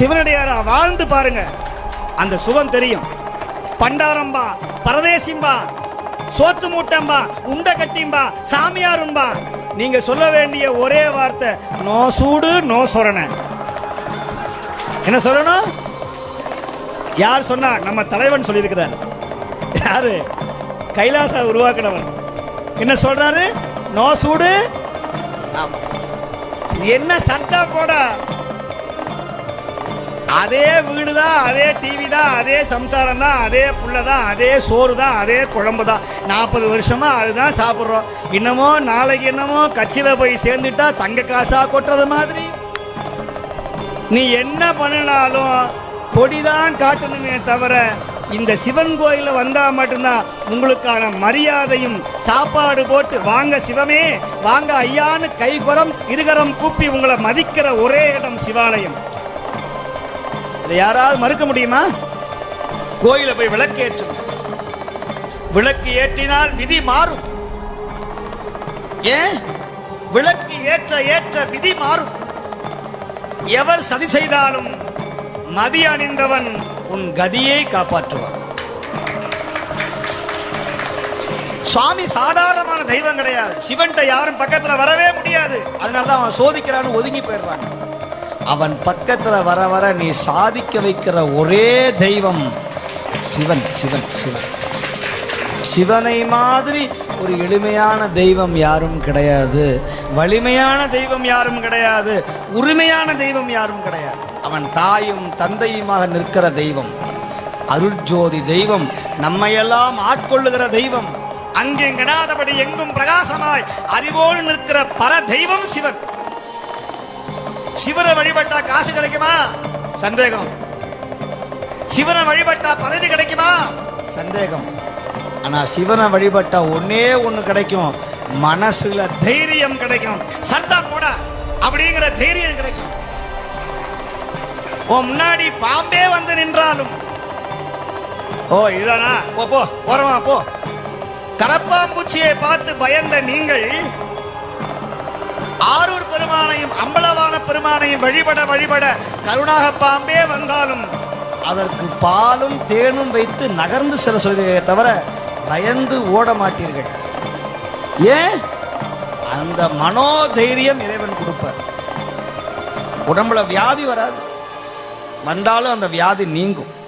சிவனடியாரா வாழ்ந்து பாருங்க. அந்த சுகம் தெரியும். பண்டாரம்பா பரதேசிம்பா சோத்து மூட்டம்பா உண்ட கட்டிம்பா சாமியாரும்பா. நீங்க சொல்ல வேண்டிய ஒரே வார்த்தை நோ சூடு நோ சொரண. என்ன சொல்லணும்? யார் சொன்னா நம்ம தலைவன் சொல்லியிருக்கிறார். யாரு? கைலாச உருவாக்கினவர் என்ன சொல்றாரு? நோ சூடு. என்ன சட்டம் போட? அதே வீடு தான் அதே டிவி தான் அதே சம்சாரம் தான் அதே புள்ள தான் அதே சோறு தான் அதே குழம்பு தான் நாற்பது வருஷமா அதுதான் சாப்பிட்றோம். இன்னமோ நாளைக்கு என்னமோ கட்சியில் போய் சேர்ந்துட்டா தங்க காசா கொட்டுறது மாதிரி. நீ என்ன பண்ணினாலும் கொடிதான் காட்டணுமே தவிர இந்த சிவன் கோயில வந்தா மட்டும்தான் உங்களுக்கான மரியாதையும் சாப்பாடு போட்டு வாங்க சிவமே வாங்க ஐயான்னு கைகுரம் இருகரம் கூப்பி உங்களை மதிக்கிற ஒரே இடம் சிவாலயம். இதை யாராவது மறுக்க முடியுமா? கோயில போய் விளக்கு ஏற்று விளக்கு ஏற்றினால் விதி மாறும். ஏன்? விளக்கு ஏற்ற ஏற்ற விதி மாறும். எவர் சதி செய்தாலும் மதி அணிந்தவன் உன் கதியை காப்பாற்றுவான். சுவாமி சாதாரணமான தெய்வம் கிடையாது. சிவன்கிட்ட யாரும் பக்கத்துல வரவே முடியாது. அதனாலதான் அவன் சோதிக்கிறான்னு ஒதுங்கி போயிடுறாங்க அவன் பக்கத்துல வர வர நீ சாதிக்க வைக்கிற ஒரே தெய்வம் சிவன் சிவன் சிவன். சிவனை மாதிரி ஒரு எளிமையான தெய்வம் யாரும் கிடையாது. வலிமையான தெய்வம் யாரும் கிடையாது. உரிமையான தெய்வம் யாரும் கிடையாது. அவன் தாயும் தந்தையுமாக நிற்கிற தெய்வம். அருள்ஜோதி தெய்வம் நம்மையெல்லாம் ஆட்கொள்ளுகிற தெய்வம். அங்கே கிடாதபடி எங்கும் பிரகாசமாய் அறிவோடு நிற்கிற பர தெய்வம் சிவன். சிவனை வழிபட்டா காசு கிடைக்குமா? சந்தேகம். சிவனை வழிபட்டா பதவி கிடைக்குமா? சந்தேகம். ஆனா சிவனை வழிபட்டா ஒன்னே ஒண்ணு கிடைக்கும். மனசுல தைரியம் கிடைக்கும். சண்டா போட. அப்படிங்கிற தைரியம் கிடைக்கும். உன் முன்னாடி பாம்பே வந்து நின்றாலும். ஓ இதானா போ போ போறமா போ. கரப்பாம்பூச்சியை பார்த்து பயந்த நீங்கள் ஆரூர் பெருமானையும் அம்பலவான பெருமானையும் வழிபட வழிபட கருணாக பாம்பே வந்தாலும் அதற்கு பாலும் தேனும் வைத்து நகர்ந்து செல்ல சொல்கிறீர்களே தவிர பயந்து ஓட மாட்டீர்கள். ஏன்? அந்த மனோதைரியம் இறைவன் கொடுப்பார். உடம்புல வியாதி வராது. வந்தாலும் அந்த வியாதி நீங்கும்.